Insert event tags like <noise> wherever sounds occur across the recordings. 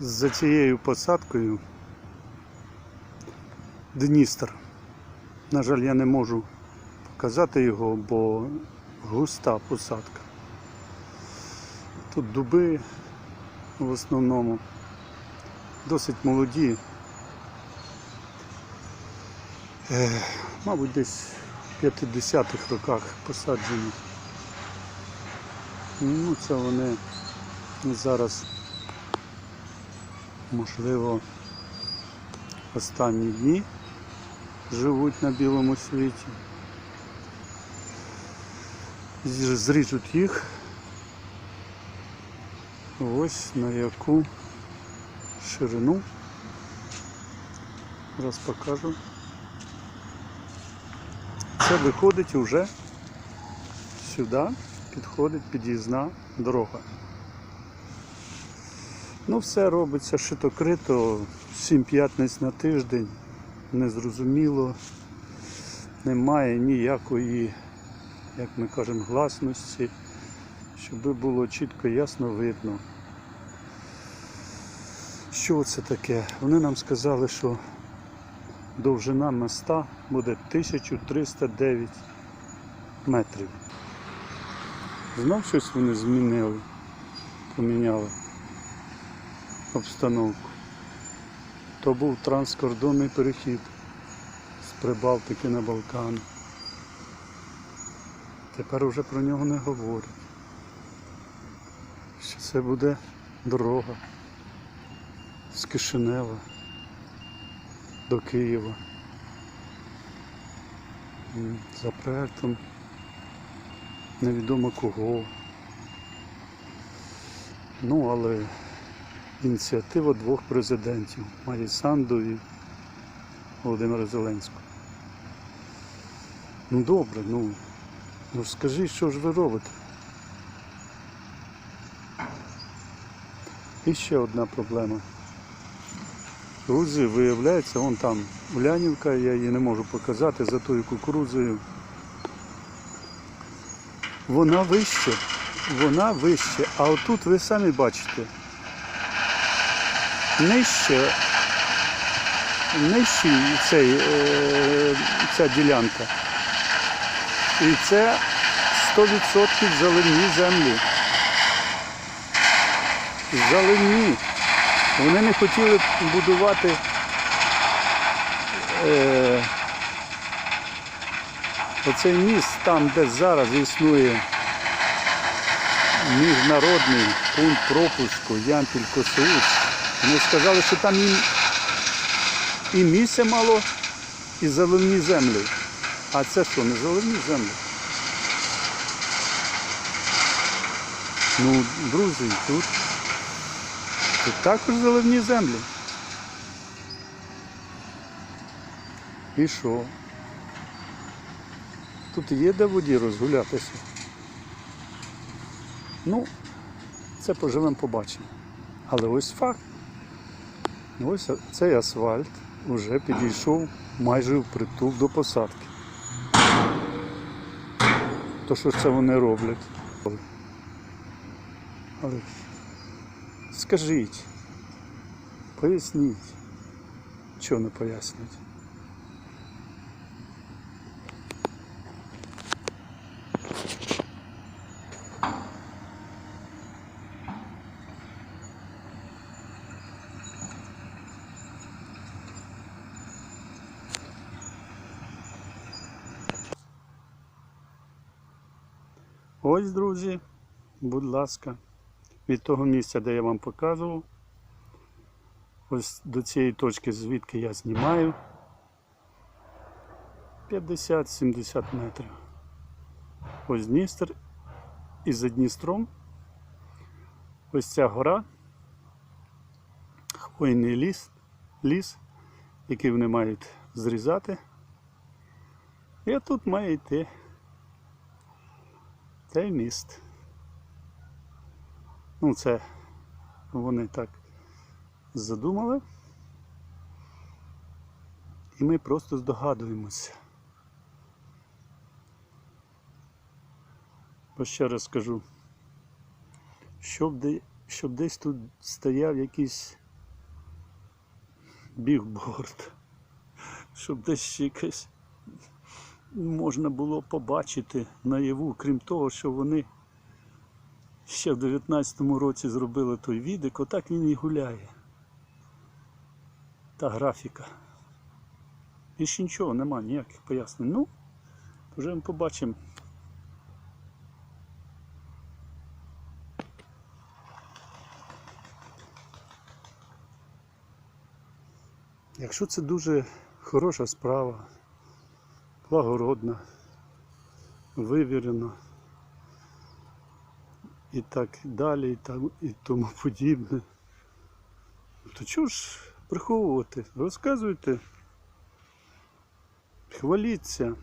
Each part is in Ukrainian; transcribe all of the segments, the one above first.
за цією посадкою Дністер. На жаль, я не можу показати його, бо густа посадка. Тут дуби в основному досить молоді. Мабуть, десь в 50-х роках посаджені. Ну, це вони зараз, можливо, останні дні живуть на білому світі. Зріжуть їх. Ось на яку ширину. Зараз покажу. Це виходить уже сюди, підходить під'їзна дорога. Ну, все робиться шито-крито, сім п'ятниць на тиждень, незрозуміло, немає ніякої, як ми кажемо, гласності, щоб було чітко ясно видно. Що це таке? Вони нам сказали, що довжина моста буде 1309 метрів. Знов щось вони змінили, поміняли обстановку. То був транскордонний перехід з Прибалтики на Балкан. Тепер уже про нього не говорять. Що це буде дорога з Кишинева до Києва. За проектом невідомо кого. Ну, але ініціатива двох президентів Марії Санду і Володимира Зеленського. Ну добре, ну, ну скажіть, що ж ви робите? І ще одна проблема. Друзі, виявляється, вон там Улянівка, я її не можу показати за тою кукурудзою. Вона вище, вона вище, а отут ви самі бачите. Нижче, нижчий цей, е, ця ділянка. І це 100% заливні землі. Заливні. Вони не хотіли будувати е, оцей міст там, де зараз існує міжнародний пункт пропуску Ямпіль Косоуц. Вони сказали, що там і, і місце мало, і заливні землі. А це що, не заливні землі? Ну, друзі, тут Тут також заливні землі. І що? Тут є де воді розгулятися. Ну, це поживемо побачимо. Але ось факт. Ось цей асфальт вже підійшов майже впритул до посадки. То що це вони роблять? Але Скажіть, поясніть, чого не пояснюють. Ось, друзі, будь ласка від того місця, де я вам показував, ось до цієї точки, звідки я знімаю, 50-70 метрів. Ось Дністер і за Дністром ось ця гора, хвойний ліс, ліс, який вони мають зрізати. І тут має йти цей міст. Ну, це вони так задумали. І ми просто здогадуємося. Бо ще раз скажу, щоб, де, щоб десь тут стояв якийсь бігборд, <laughs> щоб десь якесь можна було побачити наяву, крім того, що вони ще в 19-му році зробили той відик, отак він і гуляє. Та графіка. Більше нічого нема, ніяких пояснень. Ну, вже ми побачимо. Якщо це дуже хороша справа, благородна, вивірена і так далі, і, там, і тому подібне, то чого ж приховувати? Розказуйте, хваліться,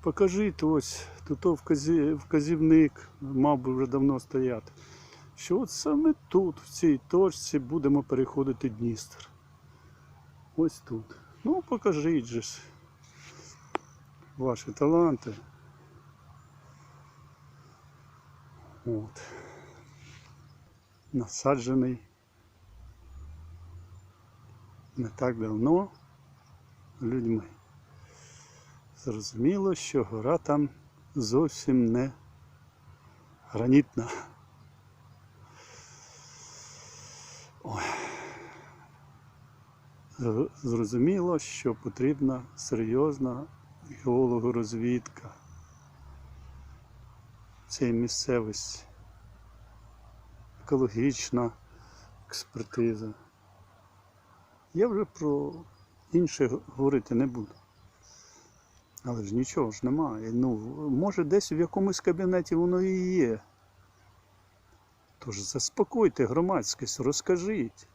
покажіть ось тут вказівник, мав би вже давно стояти, що от саме тут, в цій точці, будемо переходити Дністр. Ось тут. Ну, покажіть же ж ваші таланти. От. Насаджений не так давно людьми. Зрозуміло, що гора там зовсім не гранітна. Ой. Зрозуміло, що потрібна серйозна геологорозвідка цієї місцевості, екологічна експертиза. Я вже про інше говорити не буду. Але ж нічого ж немає. Ну, може десь в якомусь кабінеті воно і є. Тож заспокойте громадськість, розкажіть.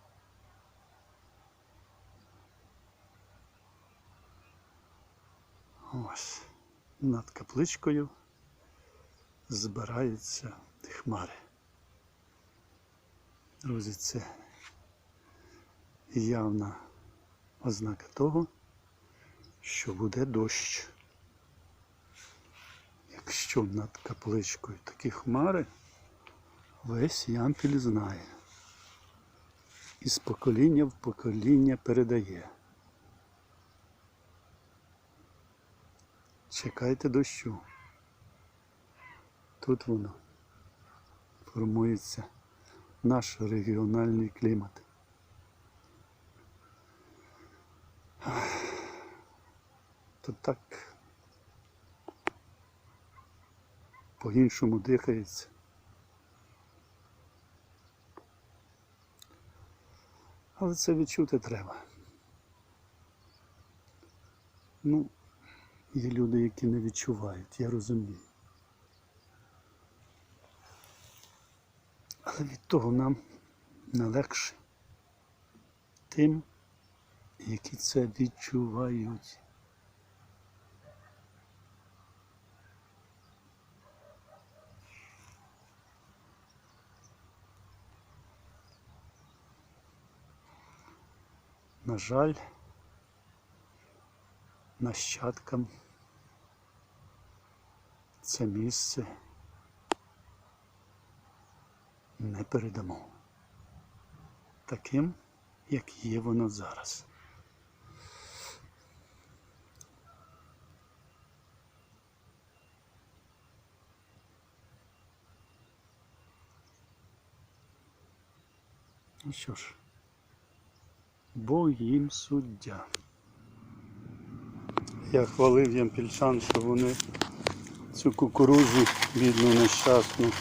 Ось над капличкою збираються хмари. Друзі, це явна ознака того, що буде дощ. Якщо над капличкою такі хмари, весь Ямпіль знає. І з покоління в покоління передає. Чекайте дощу. Тут воно формується наш регіональний клімат. Тут так по-іншому дихається. Але це відчути треба. Ну, Є люди, які не відчувають, я розумію. Але від того нам не легше тим, які це відчувають. На жаль, нащадкам це місце не передамо таким, як є воно зараз. Ну що ж, Бог їм суддя. Я хвалив ямпільчан, що вони цю кукурузу бідну нещасну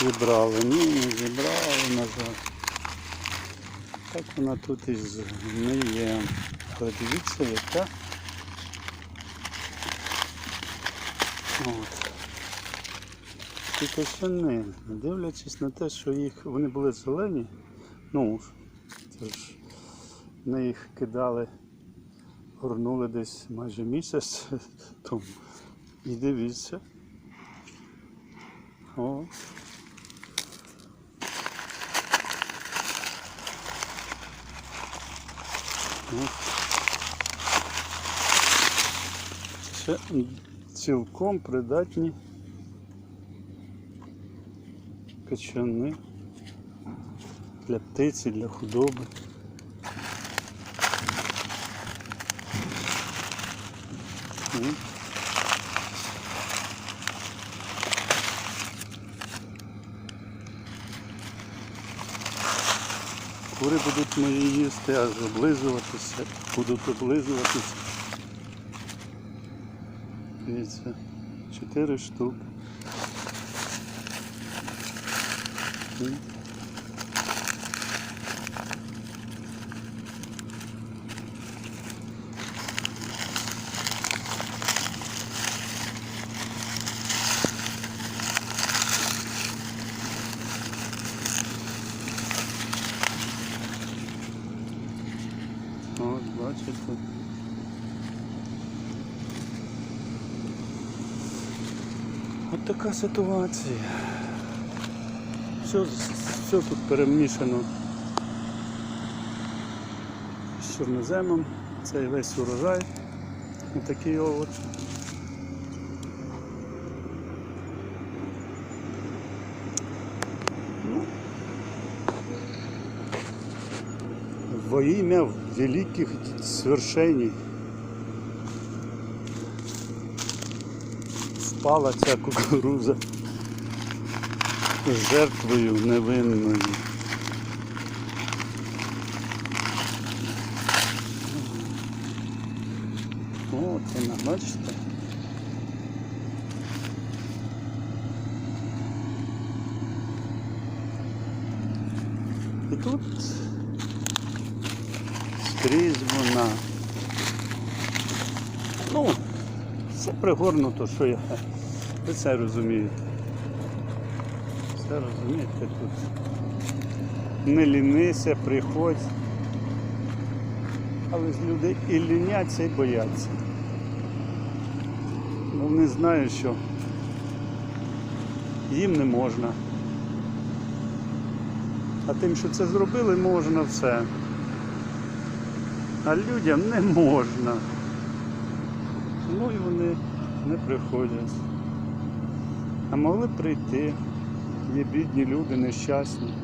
зібрали. Ні, не зібрали, на жаль. Так вона тут і згниє. Але дивіться, яка. От. Ці кошани, дивлячись на те, що їх вони були зелені, ну, це ж ми їх кидали горнули десь майже місяць <laughs> тому. І дивіться. О. Це цілком придатні качани для птиці, для худоби. Кури будуть мої їсти, аж облизуватися, будуть облизуватися. Дивіться, чотири штуки. М. От, бачите. Ситуація. Все, все тут перемішано з чорноземом. Цей весь урожай. Отакий овоч. Ну, во имя великих свершений впала ця кукуруза жертвою невинною. От вона, бачите? І тут скрізь вона. Ну, все пригорнуто, що я. Ви це розумієте. Все розумієте тут. Не лінися, приходь. Але ж люди і ліняться, і бояться. Бо вони знають, що їм не можна. А тим, що це зробили, можна все. А людям не можна. Ну і вони не приходять. А могли б прийти. Є бідні люди, нещасні.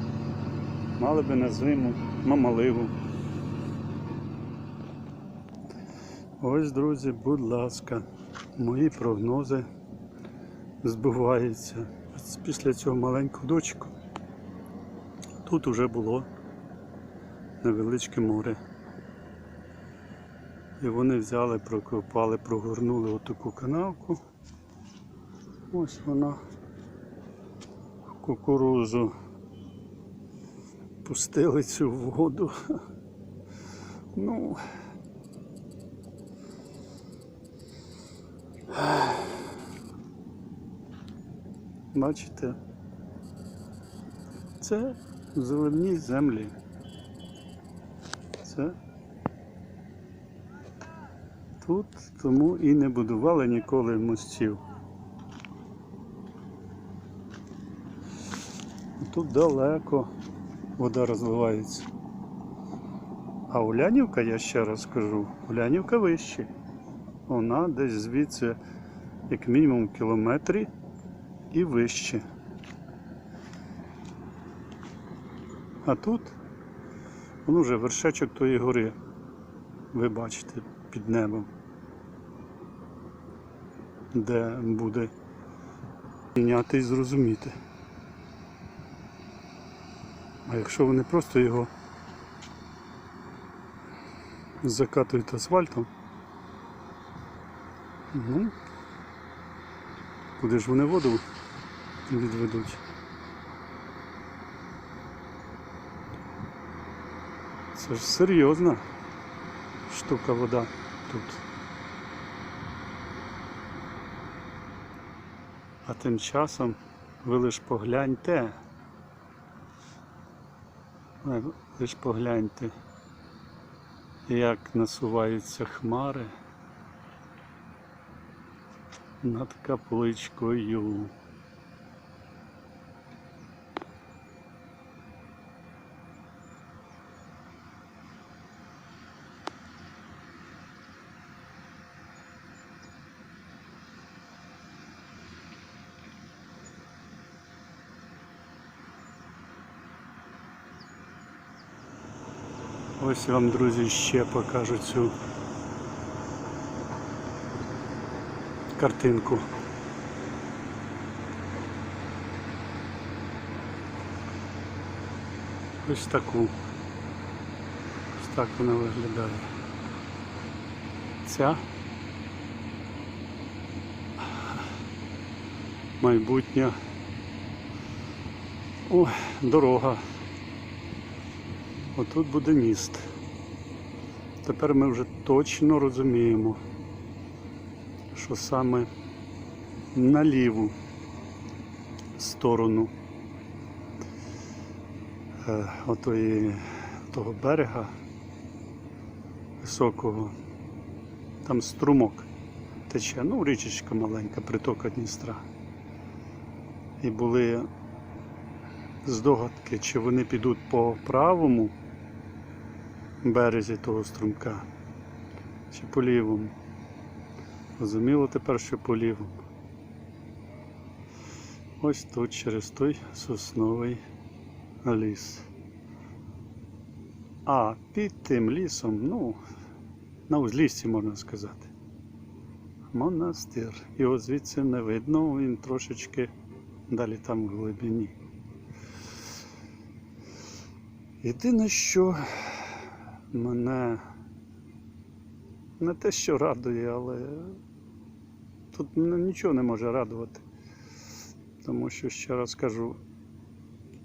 Мали би на зиму мамаливу. Ось, друзі, будь ласка, мої прогнози збуваються. Після цього маленького дочку тут вже було невеличке море. І вони взяли, прокопали, прогорнули отаку канавку. Ось вона кукурузу. Пустили цю воду. Ну. Бачите, це зеленні землі. Це тут тому і не будували ніколи мостів. Тут далеко вода розливається. А Улянівка, я ще раз скажу, Улянівка вище. Вона десь звідси як мінімум кілометрі і вище. А тут воно вже вершечок тої гори. Ви бачите під небом, де буде міняти і зрозуміти. А якщо вони просто його закатують асфальтом, ну, куди ж вони воду відведуть? Це ж серйозна штука вода тут. А тим часом ви лиш погляньте. Лиш погляньте, як насуваються хмари над капличкою. Ось вам, друзі, ще покажу цю картинку. Ось таку. Ось так вона виглядає. Ця майбутня О, дорога. Отут буде міст. Тепер ми вже точно розуміємо, що саме на ліву сторону е, отої, того берега високого, там струмок тече, ну річечка маленька, притока Дністра. І були здогадки, чи вони підуть по правому березі того струмка, чи по лівому. Зрозуміло тепер, що по лівому. Ось тут через той сосновий ліс. А під тим лісом, ну, на узліссі можна сказати. Монастир. Його звідси не видно, він трошечки далі там в глибині. Єдине, що мене не те, що радує, але тут мене нічого не може радувати. Тому що, ще раз кажу,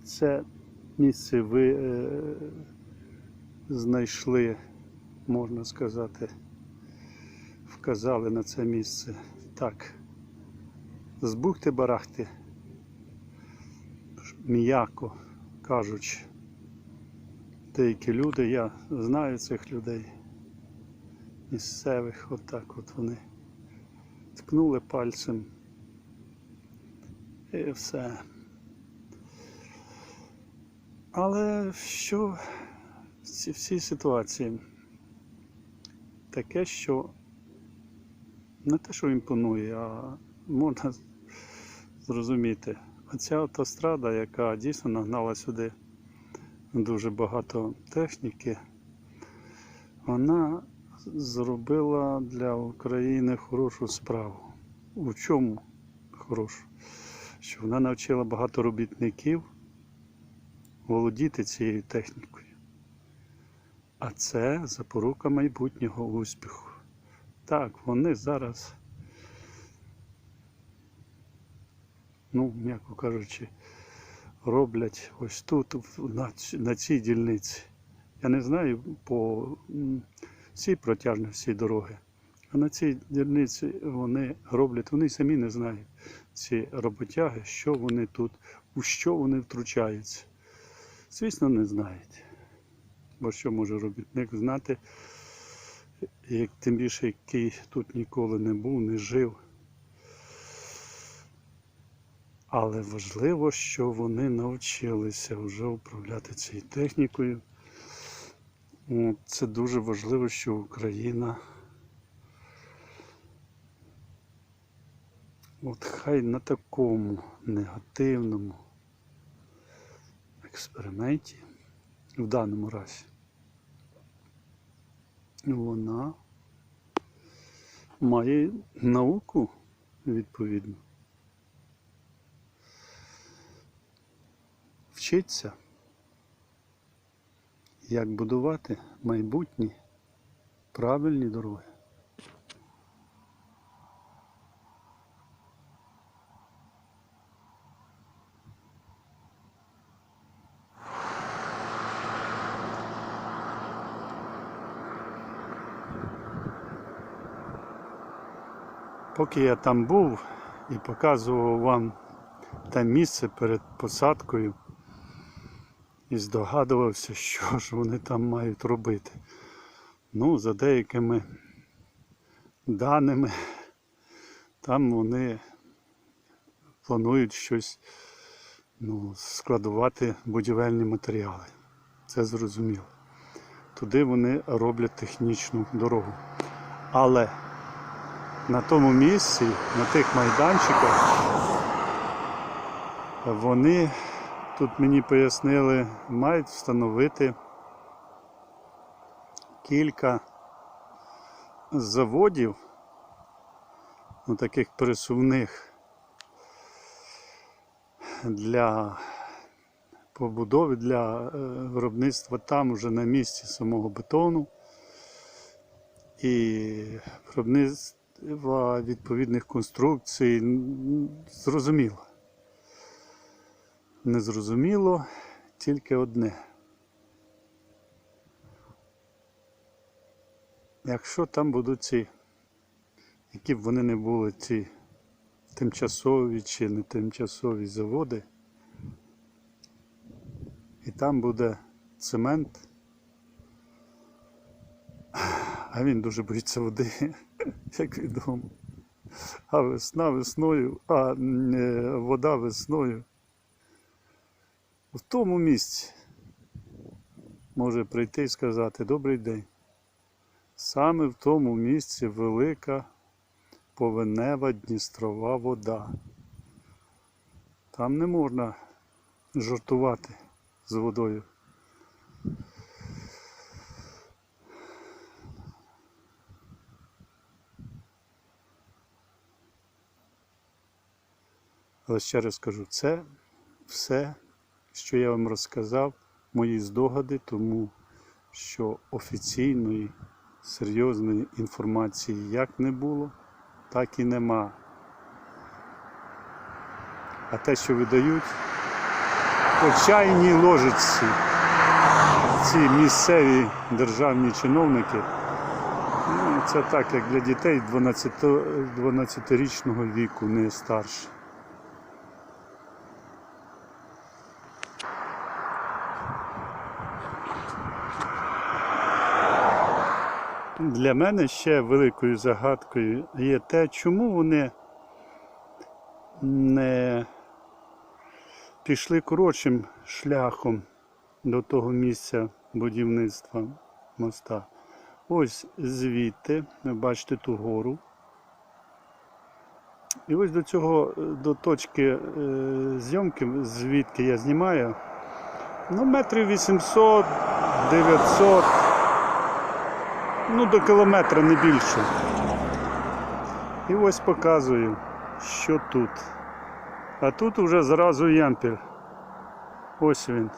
це місце ви е, знайшли, можна сказати, вказали на це місце. Так, з бухти-барахти, м'яко кажучи деякі люди, я знаю цих людей місцевих, отак от вони ткнули пальцем і все. Але що в цій, в цій ситуації? Таке, що не те, що імпонує, а можна зрозуміти. Оця автострада, яка дійсно нагнала сюди дуже багато техніки, вона зробила для України хорошу справу. У чому хорошу? Що вона навчила багато робітників володіти цією технікою. А це запорука майбутнього успіху. Так, вони зараз, ну, м'яко кажучи, роблять ось тут, на, цій дільниці. Я не знаю по всій протяжності дороги. А на цій дільниці вони роблять, вони самі не знають, ці роботяги, що вони тут, у що вони втручаються. Звісно, не знають. Бо що може робітник знати, як тим більше, який тут ніколи не був, не жив. Але важливо, що вони навчилися вже управляти цією технікою. Це дуже важливо, що Україна. От хай на такому негативному експерименті, в даному разі, вона має науку відповідно. Вчиться, як будувати майбутні правильні дороги. Поки я там був і показував вам те місце перед посадкою і здогадувався, <laughs> що ж вони там мають робити. Ну, за деякими даними, там вони планують щось ну, складувати будівельні матеріали. Це зрозуміло. Туди вони роблять технічну дорогу. Але на тому місці, на тих майданчиках, вони, тут мені пояснили, мають встановити кілька заводів ну, таких пересувних для побудови, для е, виробництва там уже на місці самого бетону і виробництва відповідних конструкцій зрозуміло. Незрозуміло тільки одне. Якщо там будуть ці, які б вони не були, ці тимчасові чи не тимчасові заводи, і там буде цемент, а він дуже боїться води, <laughs> як відомо. А весна весною, а е, вода весною. В тому місці може прийти і сказати Добрий день. Саме в тому місці велика повенева Дністрова вода. Там не можна жартувати з водою. Але ще раз кажу, це все, що я вам розказав, мої здогади, тому що офіційної серйозної інформації як не було, так і нема. А те, що видають по чайній ложечці ці місцеві державні чиновники, ну, це так, як для дітей 12 12-річного віку, не старше. Для мене ще великою загадкою є те, чому вони не пішли коротшим шляхом до того місця будівництва моста. Ось звідти, ви бачите ту гору. І ось до цього, до точки е, зйомки, звідки я знімаю, ну, метрів 800, 900 ну до кілометра не більше. І ось показую, що тут. А тут уже зразу ямпіль. Ось він.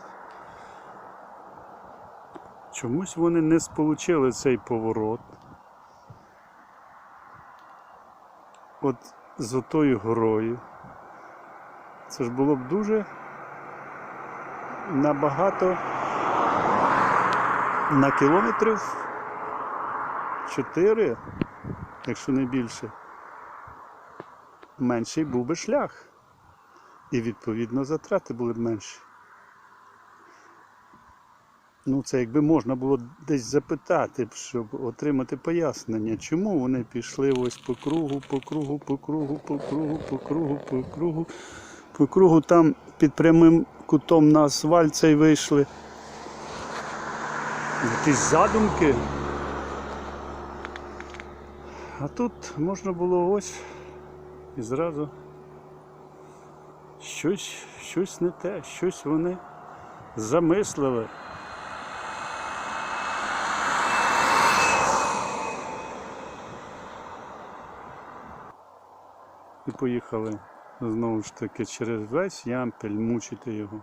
Чомусь вони не сполучили цей поворот. От з отою горою. Це ж було б дуже набагато на кілометрів 4, якщо не більше, менший був би шлях. І відповідно затрати були б менші. Ну, це якби можна було десь запитати, щоб отримати пояснення, чому вони пішли ось по кругу, по кругу, по кругу, по кругу, по кругу, по кругу, по кругу там під прямим кутом на асфальт цей вийшли. Якісь задумки. А тут можна було ось і зразу щось, щось не те, щось вони замислили. І поїхали знову ж таки через весь ямпель мучити його.